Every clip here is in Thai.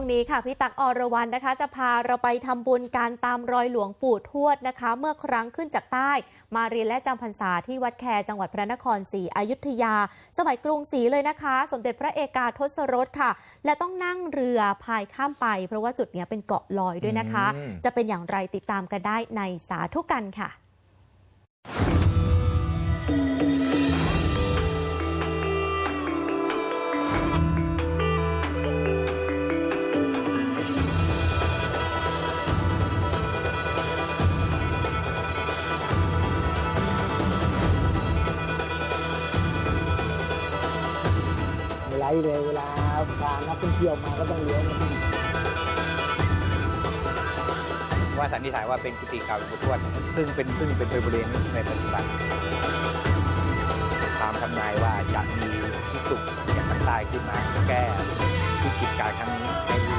วงนี้ค่ะพี่ตักอรวรรณนะคะ จะพาเราไปทำบุญการตามรอยหลวงปู่ทวดนะคะ เมื่อครั้งขึ้นจากใต้ มาเรียนและจำพรรษาที่วัดแคจังหวัดพระนครศรีอยุธยา สมัยกรุงศรีเลยนะคะ สมเด็จพระเอกาทศรสค่ะ และต้องนั่งเรือพายข้ามไป เพราะว่าจุดเนี้ยเป็นเกาะลอยด้วยนะคะอืมจะเป็นอย่างไรติดตามกันได้ในสาธุกันค่ะ เลยเวลาพานักท่องเที่ยวมาก็ต้องเลี้ยงว่าสันนิษฐานว่าเป็นกุฏิเก่าหลวงปู่ทวดซึ่งเป็นซึ่งเป็นบริเวณนี้ในปัจจุบันตามทำนายว่าจะมีพิสุจากทางใต้ขึ้นมาแก้วิกฤตการครั้งนี้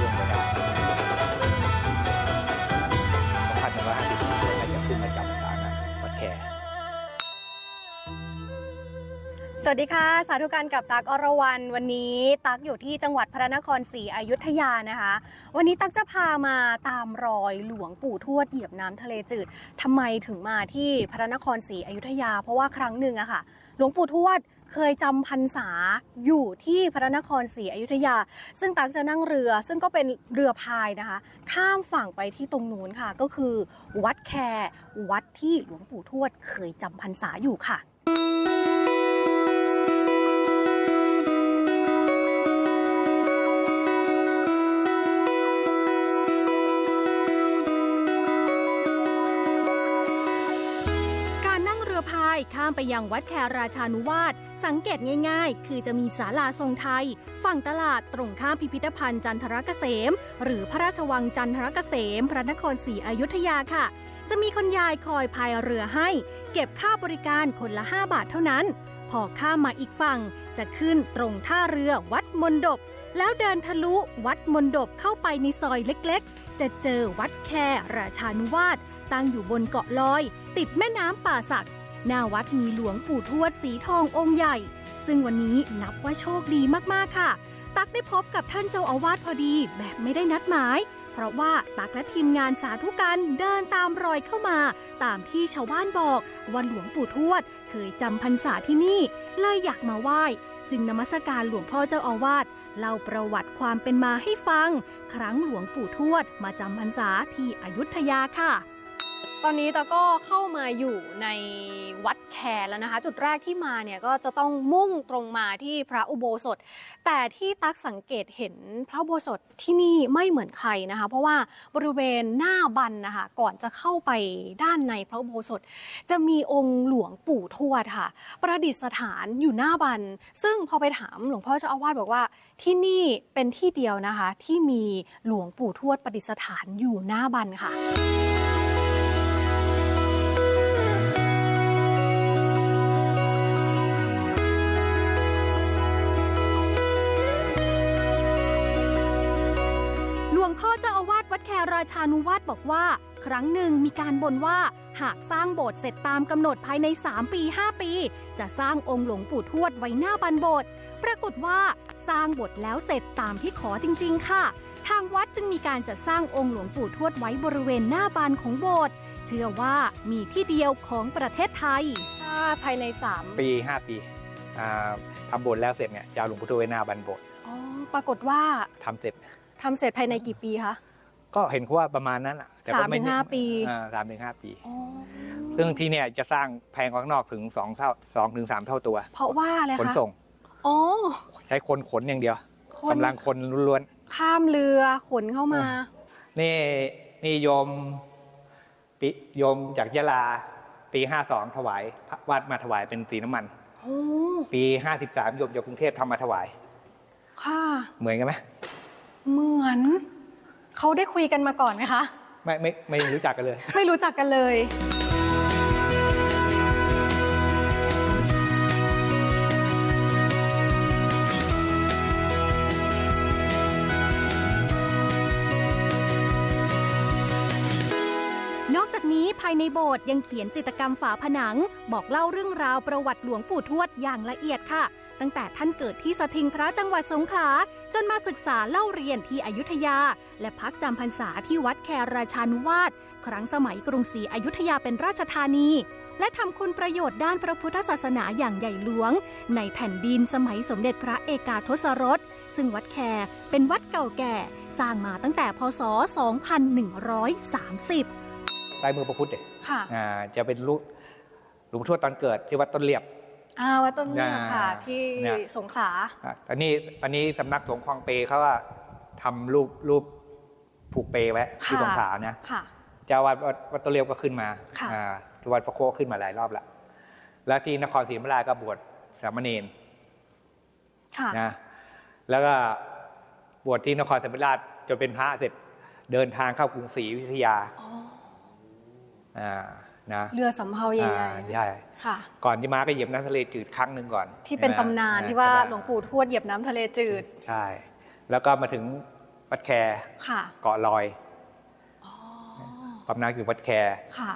วัสดีค่ะ สาธุการกับตักอรวรรณวันนี้ ตักอยู่ที่จังหวัดพระนครศรีอยุธยานะคะ วันนี้ตักจะพามาตามรอยหลวงปู่ทวดเหยียบน้ำทะเลจืดทำไมถึงมาที่พระนครศรีอยุธยา เพราะว่าครั้งหนึ่งอะค่ะ หลวงปู่ทวดเคยจำพรรษาอยู่ที่พระนครศรีอยุธยา ซึ่งตักจะนั่งเรือ ซึ่งก็เป็นเรือพายนะคะ ข้ามฝั่งไปที่ตรงนู้นค่ะ ก็คือ วัดแควัดที่หลวงปู่ทวดเคยจำพรรษาอยู่ค่ะ ข้ามไปยังวัดแคราชานุวาสสังเกตง่ายๆ คือจะมีศาลาทรงไทย ฝั่งตลาดตรงข้ามพิพิธภัณฑ์จันทรเกษม หรือพระราชวังจันทรเกษม พระนครศรีอยุธยาค่ะ จะมีคนยายคอยพายเรือให้ เก็บค่าบริการคนละ 5 บาทเท่านั้น พอข้ามมาอีกฝั่งจะขึ้นตรงท่าเรือวัดมนดบ แล้วเดินทะลุวัดมนดบเข้าไปในซอยเล็กๆ จะเจอวัดแคราชานุวาสตั้งอยู่บนเกาะลอย ติดแม่น้ำป่าสัก หน้าวัดมีหลวงปู่ทวดสีทององค์ใหญ่ ซึ่งวันนี้นับว่าโชคดีมากๆค่ะ ตักได้พบกับท่านเจ้าอาวาสพอดีแบบไม่ได้นัดหมาย เพราะว่าตักและทีมงานสาธุกันเดินตามรอยเข้ามา ตามที่ชาวบ้านบอกว่าหลวงปู่ทวด เคยจำพรรษาที่นี่เลยอยากมาไหว้จึงนมัสการหลวงพ่อเจ้าอาวาสเล่าประวัติความเป็นมาให้ฟัง ครั้งหลวงปู่ทวดมาจำพรรษาที่อยุธยาค่ะ ตอนนี้ตาก็เข้ามาอยู่ในวัดแคร์แล้วนะคะ จุดแรกที่มาเนี่ยก็จะต้องมุ่งตรงมาที่พระอุโบสถ แต่ที่ตักสังเกตเห็นพระอุโบสถที่นี่ไม่เหมือนใครนะคะ เพราะว่าบริเวณหน้าบันนะคะก่อนจะเข้าไปด้านในพระอุโบสถ จะมีองค์หลวงปู่ทวดค่ะ ประดิษฐานอยู่หน้าบัน ซึ่งพอไปถามหลวงพ่อเจ้าอาวาสบอกว่าที่นี่เป็นที่เดียวนะคะ ที่มีหลวงปู่ทวดประดิษฐานอยู่หน้าบันค่ะ สวัดแคราชานุวาสบอกว่า ครั้งหนึ่งมีการบนว่า หากสร้างโบสถ์เสร็จตามกำหนดภายใน 3 ปี 5 ปี จะสร้างองค์หลวงปู่ทวดไว้หน้าบันโบสถ์ปรากฏว่าสร้างโบสถ์แล้วเสร็จตามที่ขอจริง ๆ ค่ะ ทางวัดจึงมีการจัดสร้างองค์หลวงปู่ทวดไว้บริเวณหน้าบานของโบสถ์เชื่อว่ามีที่เดียวของประเทศไทยถ้าภายใน 3 ปี 5 ปีอ่าทำโบสถ์แล้วเสร็จเนี่ยจะเอาหลวงปู่ทวดไว้หน้าบันโบสถ์อ๋อปรากฏว่าทำเสร็จทำเสร็จภายในกี่ปีคะ ก็เห็นเขาว่าประมาณนั้นแหละแต่ก็สามถึงห้าปีอ่าสามถึงห้าปี อ๋อซึ่งที่เนี่ยจะสร้างแพงกว่าข้างนอกถึง2เท่าสองถึงสามเท่าตัว เพราะว่าอะไรขนคะส่งอ๋อใช้คนขนอย่างเดียวคนกำลังคนล้วนข้ามเรือขนเข้ามา ๆนี่นี่โยมปิโยมจากยะลาปีห้าสองถวายพระวัดมาถวายเป็นสีน้ำมัน โอ้ปีห้าสิบสามโยมจากกรุงเทพทำมาถวาย ค่ะ เหมือนกันไหมเหมือน เขาได้คุยกันมาก่อนไหมคะ ไม่ไม่ไม่รู้จักกันเลย ไม่รู้จักกันเลย ในโบสถ์ยังเขียนจิตรกรรมฝาผนัง บอกเล่าเรื่องราวประวัติหลวงปู่ทวดอย่างละเอียดค่ะ ตั้งแต่ท่านเกิดที่สถิงพระจังหวัดสงขลาจนมาศึกษาเล่าเรียนที่อยุธยา และพักจำพรรษาที่วัดแคราชานุวาสครั้งสมัยกรุงศรีอยุธยาเป็นราชธานี และทำคุณประโยชน์ด้านพระพุทธศาสนาอย่างใหญ่หลวง ในแผ่นดินสมัยสมเด็จพระเอกาทศรส ซึ่งวัดแคเป็นวัดเก่าแก่ สร้างมาตั้งแต่พศ 2130 ลายมือพระพุทธเนี่ยค่ะอ่าจะเป็นลูกหลวงพ่อทวดตอนเกิดที่วัดต้นเรียบ อ่าวัดต้นเลือกค่ะ อ่าที่เนี่ย สงขลา อะอันนี้อันนี้สำนักสงฆ์คลองเปเขาว่าทำรูปรูปผูกเปไว้ที่ค่ะ สงขลานะ ค่ะ เจ้าวัดวัดวัดต้นเรียบก็ขึ้นมาค่ะ อ่าวัดพระโคขึ้นมาหลายรอบแล้วแล้วที่นครศรีธรรมราชก็บวชสามเณรค่ะ นะ แล้วก็บวชที่นครศรีธรรมราชจนเป็นพระเสร็จเดินทางเข้ากรุงศรีอยุธยา อ๋อ อ่านะเรือสำเภาใหญ่อ่าใช่ๆค่ะ ก่อนที่มาก็เหยียบน้ำทะเลจืดครั้งหนึ่งก่อน ที่เป็นใช่ไหมตำนานอ่ที่ว่าใช่หลวงปู่ทวดเหยียบน้ำทะเลจืด ใช่ แล้วก็มาถึงวัดแคค่ะเกาะลอยอ๋อพำนักอยู่วัดแคค่ะ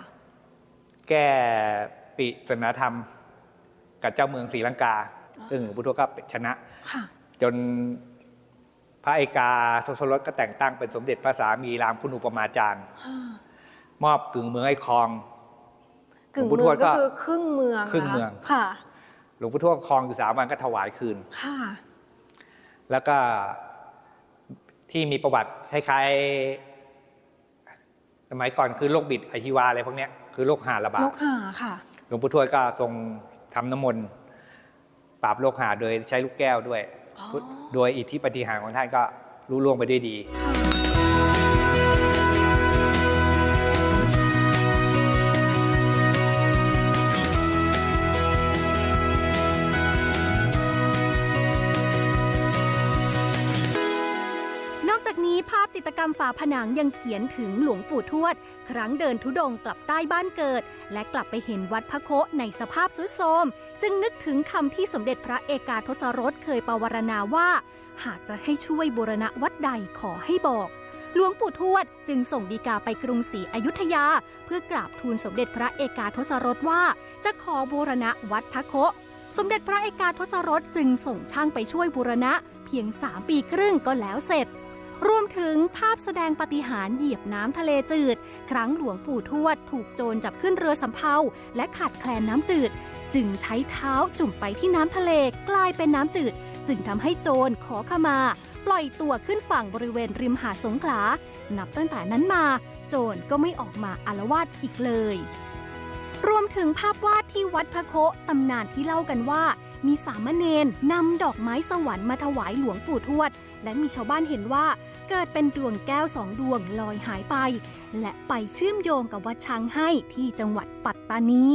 แก้ปิศาสนธรรม กับเจ้าเมืองศรีลังกาซึ่งหลวงพุทธก็ชนะค่ะ จนพระเอกาทศรถก็แต่งตั้งเป็นสมเด็จพระสามีรามคุณอุปมาจารย์ มอบกึ่งเมืองไอ้คองกึ่งหลวงปู่เมืทอวงดก็ก็คือครึ่งเมืองครึ่งนะะเมืองค่ะ หลวงพุทธวดครองอยู่สามวันก็ถวายคืนค่ะ แล้วก็ที่มีประวัติคล้ายๆสมัยก่อนคือโรคบิดอหิวาอะไรพวกเนี้ยคือโรคหาระบาดนกหาค่ะ หลวงปู่ทวดก็ทรงทำน้ำมนต์ปราบโรคหาโดยใช้ลูกแก้วด้วยอ๋อโดยอิทธิปฏิหารย์ของท่านก็รู้ล่วงไปด้วยดี ฝาผนังยังเขียนถึงหลวงปู่ทวด ครั้งเดินทุดงกลับใต้บ้านเกิด และกลับไปเห็นวัดพระโคในสภาพสุดโทมจึงนึกถึงคำที่สมเด็จพระเอกาทศรสเคยปวารณาว่า หากจะให้ช่วยบูรณะวัดใดขอให้บอกหลวงปู่ทวดจึงส่งดีกาไปกรุงศรีอยุธยา เพื่อกราบทูลสมเด็จพระเอกาทศรสว่า จะขอบูรณะวัดพระโคสมเด็จพระเอกาทศรสจึงส่งช่างไปช่วยบูรณะ เพียง3ปีครึ่งก็แล้วเสร็จ รวมถึงภาพแสดงปฏิหารเหยียบน้ำทะเลจืด ครั้งหลวงปู่ทวดถูกโจรจับขึ้นเรือสำเภาและขาดแคลนน้ำจืด จึงใช้เท้าจุ่มไปที่น้ำทะเลกลายเป็นน้ำจืด จึงทำให้โจรขอขมา ปล่อยตัวขึ้นฝั่งบริเวณริมหาดสงขลา นับตั้งแต่นั้นมา โจรก็ไม่ออกมาอารวาสอีกเลย รวมถึงภาพวาดที่วัดพระโคตำนานที่เล่ากันว่า มีสามเณรนำดอกไม้สวรรค์มาถวายหลวงปู่ทวด และมีชาวบ้านเห็นว่าเกิดเป็นดวงแก้วสองดวงลอยหายไป และไปเชื่อมโยงกับวัดช้างให้ที่จังหวัดปัตตานี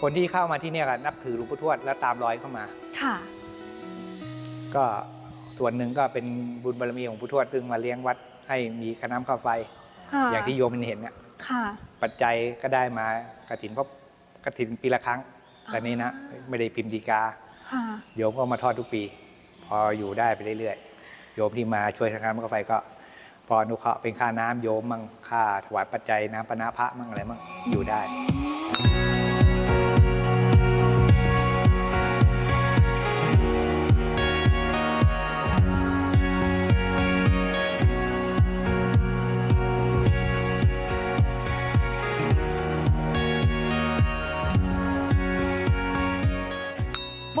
คนที่เข้ามาที่เนี่ยก็นับถือหลวงปู่ทวดแล้วตามรอยเข้ามา ค่ะ ก็ส่วนหนึ่งก็เป็นบุญบารมีของหลวงปู่ทวดซึ่งมาเลี้ยงวัดให้มีค่าน้ำค่าไฟ ค่ะอย่างที่โยมเห็นเนี่ยค่ะ ปัจจัยก็ได้มากระถินเพราะกระถินปีละครั้ง แต่นี้นะไม่ได้พิมพ์ดีกาค่ะโยมก็มาทอดทุกปี พออยู่ได้ไปเรื่อยๆโยมที่มาช่วยทางการมันก็ไฟก็พออนุเคราะห์เป็นค่าน้ำโยมมั่งค่าถวายปัจจัยน้ำปนาพระมั่งอะไรมั่งอยู่ได้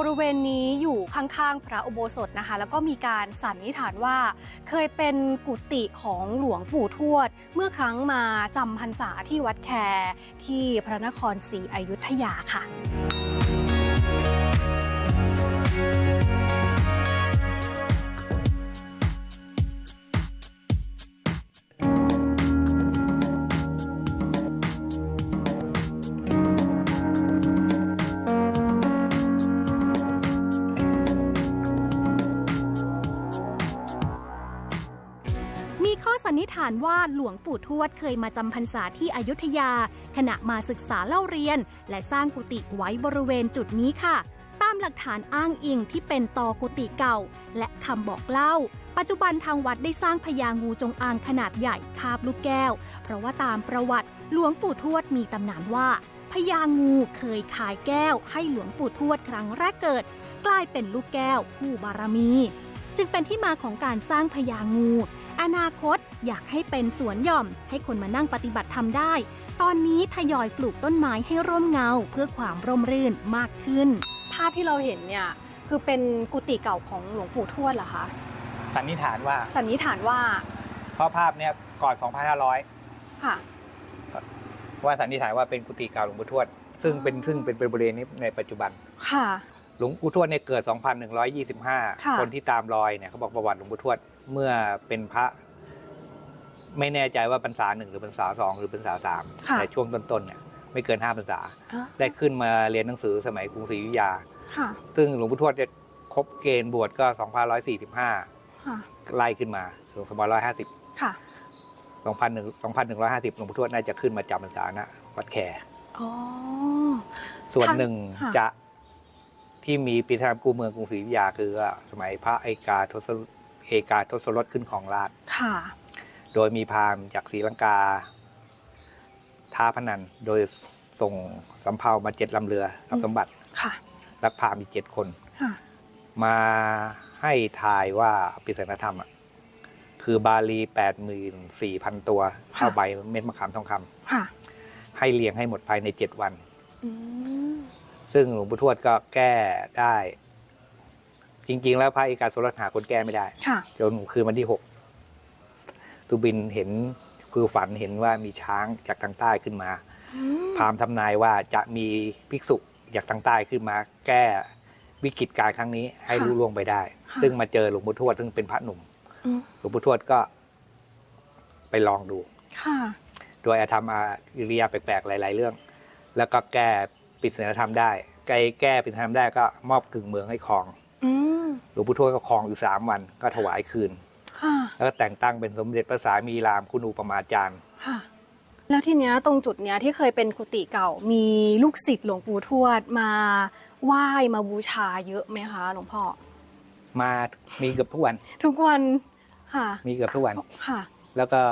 บริเวณนี้อยู่ข้างๆ พระอุโบสถนะคะ แล้วก็มีการสันนิษฐานว่า เคยเป็นกุฏิของหลวงปู่ทวด เมื่อครั้งมาจำพรรษาที่วัดแคที่พระนครศรีอยุธยาค่ะ สันนิษฐานว่าหลวงปู่ทวดเคยมาจำพรรษาที่อยุธยา ขณะมาศึกษาเล่าเรียน และสร้างกุฏิไว้บริเวณจุดนี้ค่ะ ตามหลักฐานอ้างอิงที่เป็นตอกุฏิเก่า และคำบอกเล่า ปัจจุบันทางวัดได้สร้างพญางูจงอางขนาดใหญ่คาบลูกแก้ว เพราะว่าตามประวัติหลวงปู่ทวดมีตำนานว่าพญางูเคยขายแก้วให้หลวงปู่ทวดครั้งแรกเกิด กลายเป็นลูกแก้วผู้บารมี จึงเป็นที่มาของการสร้างพญางู อนาคตอยากให้เป็นสวนหย่อม ให้คนมานั่งปฏิบัติธรรมได้ ตอนนี้ทยอยปลูกต้นไม้ให้ร่มเงา เพื่อความร่มรื่นมากขึ้น ภาพที่เราเห็นเนี่ยคือเป็นกุฏิเก่าของหลวงปู่ทวดเหรอคะ สันนิษฐานว่า สันนิษฐานว่า เพราะภาพเนี้ยก่อน 2,500 ค่ะ ว่าสันนิษฐานว่าเป็นกุฏิเก่าหลวงปู่ทวด ซึ่งเป็นซึ่งเป็นบริเวณนี้ในปัจจุบัน ค่ะ หลวงปู่ทวดเนี่ยเกิดค่ะ2,125คนที่ตามรอยเนี่ยเขาบอกประวัติหลวงปู่ทวด เมื่อเป็นพระ ไม่แน่ใจว่าพรรษาหนึ่งหรือพรรษาสองหรือพรรษาสามค่ะแต่ช่วงต้นๆเนี่ยไม่เกินห้าพรรษา อะได้ขึ้นมาเรียนหนังสือสมัยกรุงศรีอยุธยา ค่ะ ซึ่งหลวงปู่ทวดจะครบเกณฑ์บวชก็2,145 ค่ะ ไล่ขึ้นมาถึง2,150 ค่ะ 2,100 2,150หลวงปู่ทวดน่าจะขึ้นมาจำพรรษาณวัดแข อ๋อ ส่วนหนึ่งค่ะ จะที่มีปีธรรมกูเมืองกรุงศรีอยุธยาคือว่าสมัยพระเอกาทศร เอกาทศรถขึ้นของราชค่ะ โดยมีพราหมณ์จากศรีลังกา ท้าพนัน โดยส่งสำเภามาเจ็ดลำเรือกับสมบัติค่ะและพราหมณ์อีกเจ็ดคนค่ะมาให้ทายว่าปริศนธรรมอะคือบาลีแปดหมื่นสี่พันตัวเท่าใบเม็ดมะขามทองคำค่ะให้เลี้ยงให้หมดภายในเจ็ดวันอืมซึ่งหลวงปู่ทวดก็แก้ได้ จริง ๆ แล้วพระเอกาสรถหาคนแก้ไม่ได้ค่ะ จนคืนวันที่หกตุบินเห็นคือฝันเห็นว่ามีช้างจากทางใต้ขึ้นมาอืมพราหมณ์ทำนายว่าจะมีภิกษุจากทางใต้ขึ้นมาแก้วิกฤตการณ์ครั้งนี้ให้รู้ล่วงไปได้ ค่ะ ซึ่งมาเจอหลวงปู่ทวดซึ่งเป็นพระหนุ่ม อืมหลวงปู่ทวดก็ ไปลองดู ค่ะ โดยอาธรรมอาอิริยาแปลกๆ หลายๆ เรื่อง แล้วก็แก้ปริศนธรรมได้ไกแก้ปริศนธรรมได้ก็มอบกึ่งเมืองให้ครองอืม หลวงปู่ทวดก็ครองอยู่สามวันก็ถวายคืนค่ะแล้วก็แต่งตั้งเป็นสมเด็จพระสามีรามคุณูปมาจารย์ค่ะแล้วทีเนี้ยตรงจุดเนี้ยที่เคยเป็นกุฏิเก่ามีลูกศิษย์หลวงปู่ทวดมาไหว้มาบูชาเยอะไหมคะหลวงพ่อมามีเกือบทุกวัน ทุกวันค่ะ มีเกือบทุกวันค่ะ แล้วก็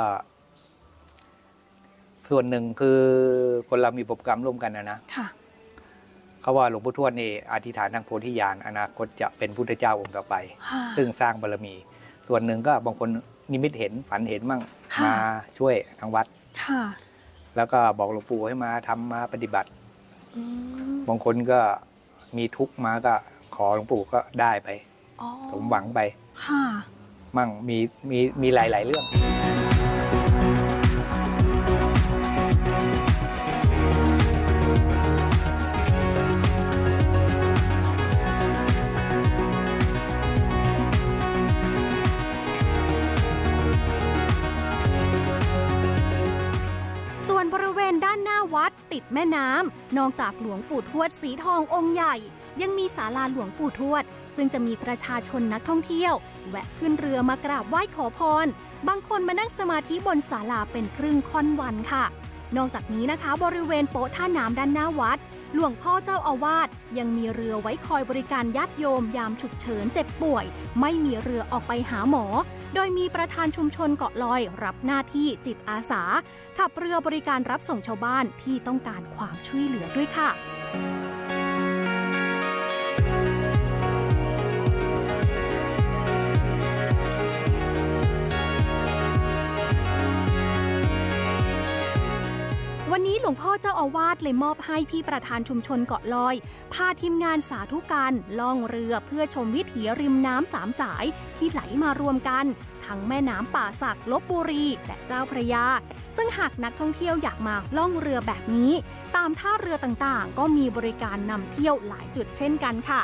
ส่วนหนึ่งคือคนเรามีประสบกรรมร่วมกันนะนะค่ะ เขาว่าหลวงปู่ทวดนี่อธิษฐานทางโพธิญาณอนาคตจะเป็นพุทธเจ้าองค์ต่อไปค่ะซึ่งสร้างบารมี ส่วนหนึ่งก็บางคนนิมิตเห็นฝันเห็นมั่งค่ะมาช่วยทางวัดค่ะแล้วก็บอกหลวงปู่ให้มาทำมาปฏิบัติอืมบางคนก็มีทุกข์มาก็ขอหลวงปู่ก็ได้ไปอ๋อสมหวังไปค่ะมั่งมีมีมีหลาย ๆ เรื่อง ติดแม่น้ำ นอกจากหลวงปู่ทวดสีทององค์ใหญ่ ยังมีศาลาหลวงปู่ทวด ซึ่งจะมีประชาชนนักท่องเที่ยว แวะขึ้นเรือมากราบไหว้ขอพร บางคนมานั่งสมาธิบนศาลาเป็นครึ่งค่อนวันค่ะ นอกจากนี้นะคะบริเวณโป๊ะท่าน้ำด้านหน้าวัด หลวงพ่อเจ้าอาวาสยังมีเรือไว้คอยบริการญาติโยมยามฉุกเฉินเจ็บป่วย ไม่มีเรือออกไปหาหมอ โดยมีประธานชุมชนเกาะลอยรับหน้าที่จิตอาสาขับเรือบริการรับส่งชาวบ้านที่ต้องการความช่วยเหลือด้วยค่ะ วันนี้หลวงพ่อเจ้าอาวาสเลยมอบให้พี่ประธานชุมชนเกาะลอย พาทีมงานสาธุการล่องเรือเพื่อชมวิถีริมน้ำสามสายที่ไหลมารวมกัน ทั้งแม่น้ำป่าสักลบบุรีและเจ้าพระยา ซึ่งหากนักท่องเที่ยวอยากมาล่องเรือแบบนี้ ตามท่าเรือต่างๆ ก็มีบริการนำเที่ยวหลายจุดเช่นกันค่ะ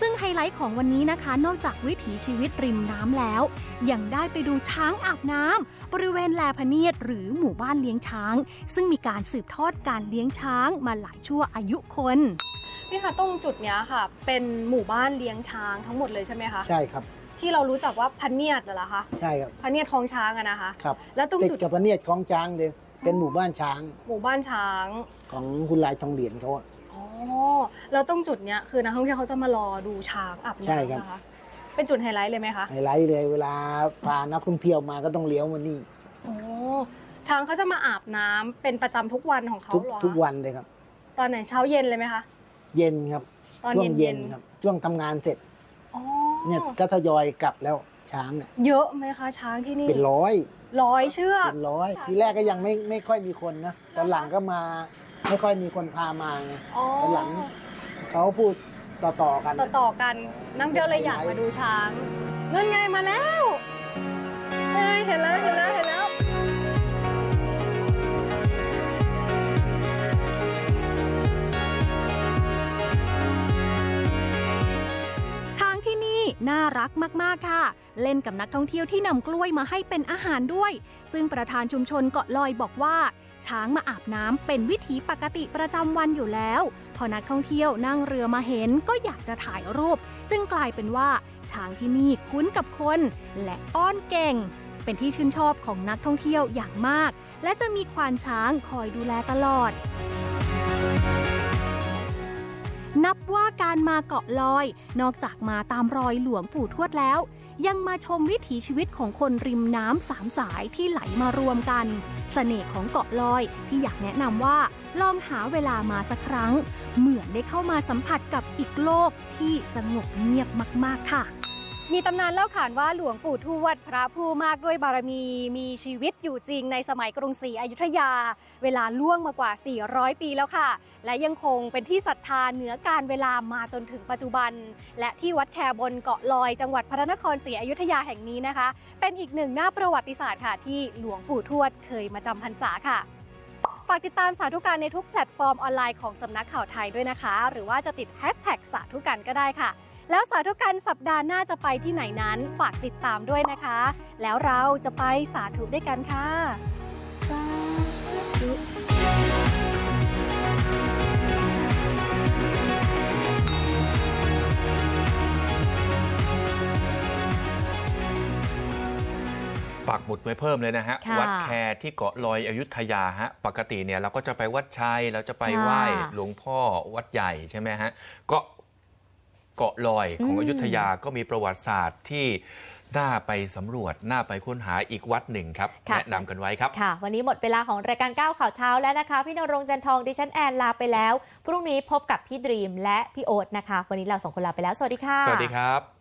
ซึ่งไฮไลท์ของวันนี้นะคะ นอกจากวิถีชีวิตริมน้ำแล้ว ยังได้ไปดูช้างอาบน้ำบริเวณแลพะเนียดหรือหมู่บ้านเลี้ยงช้าง ซึ่งมีการสืบทอดการเลี้ยงช้างมาหลายชั่วอายุคนนี่ค่ะตรงจุดเนี้ยค่ะ เป็นหมู่บ้านเลี้ยงช้างทั้งหมดเลยใช่ไหมคะใช่ครับ ที่เรารู้จักว่าพันเนียดเหรอคะใช่ครับพันเนียดท้องช้างอะนะคะครับแล้วตรงติดจุดกับพระเนียดของช้างเลย เป็นหมู่บ้านช้าง หมู่บ้านช้างของคุณลายทองเหรียญเขาอะอ๋อ แล้วตรงจุดเนี้ยคือนักท่องเที่ยวเขาจะมารอดูช้างอาบใช่ครับน้ำนะคะ เป็นจุดไฮไลท์เลยไหมคะไฮไลท์เลยเวลาพานักท่องเที่ยวมาก็ต้องเลี้ยวมานี่ โอ้ช้างเขาจะมาอาบน้ำเป็นประจำทุกวันของเขาทุกเหรอคะทุกวันเลยครับ ตอนไหนเช้าเย็นเลยไหมคะ เย็นครับตอนช่วงเย็เย็นนๆครับช่วงทำงานเสร็จอ๋อเนี่ยก็ทยอยกลับแล้วช้างเนี่ยเยอะไหมคะ ช้างที่นี่เป็นร้อยร้อยเชือก เป็นร้อย ทีแรกก็ยังไม่ไม่ค่อยมีคนนะตอนหลังก็มา ไม่ค่อยมีคนพามาไงอ๋อตอนหลังเขาพูดต่อๆกัน ต่อต่อๆกันน้ำเดียวเลยอยากมาดูช้างนั่นไงมาแล้วเฮ้ยเห็นแล้วเห็นแล้วเห็นแล้ว ช้างที่นี่น่ารักมาก ๆ ค่ะ เล่นกับนักท่องเที่ยวที่นำกล้วยมาให้เป็นอาหารด้วย ซึ่งประธานชุมชนเกาะลอยบอกว่า ช้างมาอาบน้ำเป็นวิถีปกติประจำวันอยู่แล้ว พอนักท่องเที่ยวนั่งเรือมาเห็นก็อยากจะถ่ายรูป จึงกลายเป็นว่าช้างที่นี่คุ้นกับคน และอ้อนเก่ง เป็นที่ชื่นชอบของนักท่องเที่ยวอย่างมาก และจะมีควานช้างคอยดูแลตลอดนับว่าการมาเกาะลอย นอกจากมาตามรอยหลวงปู่ทวดแล้ว ยังมาชมวิถีชีวิตของคนริมน้ำสามสายที่ไหลมารวมกัน สน่ห์ของเกาะลอย ที่อยากแนะนำว่าลองหาเวลามาสักครั้ง เหมือนได้เข้ามาสัมผัสกับอีกโลกที่สงบเงียบมาก ๆ ค่ะ มีตำนานเล่าขานว่าหลวงปู่ทวด พระผู้มากด้วยบารมี มีชีวิตอยู่จริงในสมัยกรุงศรีอยุธยา เวลาล่วงมากว่า 400 ปีแล้วค่ะ และยังคงเป็นที่ศรัทธาเหนือการเวลามาจนถึงปัจจุบัน และที่วัดแคบนเกาะลอย จังหวัดพระนครศรีอยุธยาแห่งนี้นะคะ เป็นอีกหนึ่งหน้าประวัติศาสตร์ค่ะ ที่หลวงปู่ทวดเคยมาจำพรรษาค่ะฝากติดตามสาธุการในทุกแพลตฟอร์มออนไลน์ของสำนักข่าวไทยด้วยนะคะ หรือว่าจะติดแฮชแท็กสาธุกันก็ได้ค่ะ แล้วสาธุกันสัปดาห์หน้าจะไปที่ไหนนั้นฝากติดตามด้วยนะคะ แล้วเราจะไปสาธุด้วยกันค่ะ สาธุปักหมุดไว้เพิ่มเลยนะฮะ ค่ะวัดแคที่เกาะลอยอยุธยาฮะปกติเนี่ยเราก็จะไปวัดชัยเราจะไปค่ะไหว้หลวงพ่อวัดใหญ่ใช่ไหมฮะก็ เกาะลอยของอืมอยุธยาก็มีประวัติศาสตร์ที่น่าไปสำรวจ น่าไปค้นหาอีกวัดหนึ่งครับค่ะแนะนำกันไว้ครับค่ะ วันนี้หมดเวลาของรายการก้าวข่าวเช้าแล้วนะคะ พี่นรงค์จันทองดิฉันแอนลาไปแล้ว พรุ่งนี้พบกับพี่ดรีมและพี่โอ๊ตนะคะ วันนี้เราสองคนลาไปแล้ว สวัสดีค่ะ สวัสดีครับ